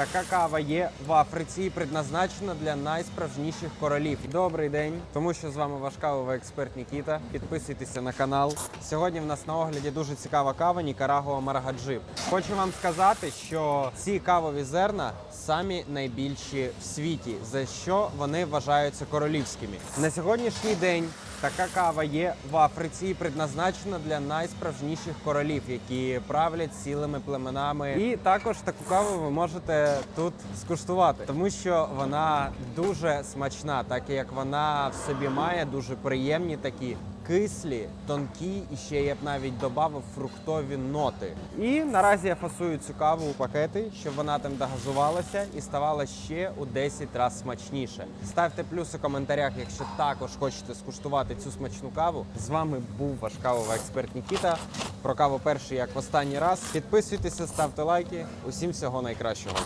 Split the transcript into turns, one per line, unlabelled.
Така кава є в Африці і предназначена для найсправжніших королів. Добрий день, тому що з вами ваш кавовий експерт Нікіта. Підписуйтеся на канал. Сьогодні в нас на огляді дуже цікава кава Нікарагуа Марагаджип. Хочу вам сказати, що ці кавові зерна самі найбільші в світі, за що вони вважаються королівськими. На сьогоднішній день така кава є в Африці і предназначена для найсправжніших королів, які правлять цілими племенами. І також таку каву ви можете тут скуштувати, тому що вона дуже смачна, так як вона в собі має дуже приємні такі. Кислі, тонкі і ще я б навіть додав фруктові ноти. І наразі я фасую цю каву у пакети, щоб вона там догазувалася і ставала ще у 10 разів смачніше. Ставте плюс у коментарях, якщо також хочете скуштувати цю смачну каву. З вами був ваш кавовий експерт Нікіта. Про каву перший як в останній раз. Підписуйтеся, ставте лайки. Усім всього найкращого.